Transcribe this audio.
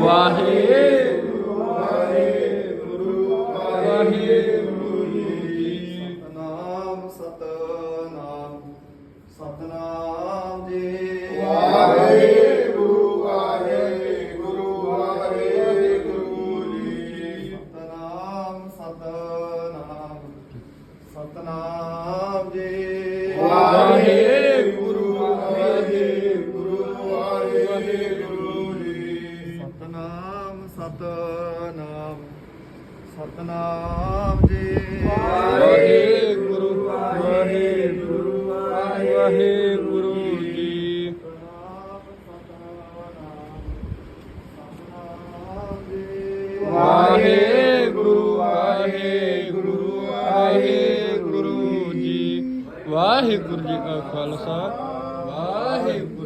ਵਾਹਿਗੁਰੂ ਵਾਹਿਗੁਰੂ ਵਾਹਿਗੁਰੂ ਜੀ ਸਤਨਾਮ ਸਤਨਾਮ ਸਤਨਾਮ ਜੀ ਵਾਹਿਗੁਰੂ ਵਾਹਿਗੁਰੂ ਵਾਹਿਗੁਰੂ ਜੀ ਸਤਨਾਮ ਸਤਨਾਮ ਸਤਨਾਮ ਸਤਨਾਮ ਸਤਨਾਮ ਸਤਨਾਮ ਜੀ। ਵਾਹਿਗੁਰੂ ਵਾਹਿਗੁਰੂ ਵਾਹਿਗੁਰੂ ਜੀ। ਵਾਹਿਗੁਰੂ ਵਾਹਿਗੁਰੂ ਵਾਹਿਗੁਰੂ ਜੀ। ਵਾਹਿਗੁਰੂ ਜੀ ਕਾ ਖਾਲਸਾ, ਵਾਹਿਗੁਰੂ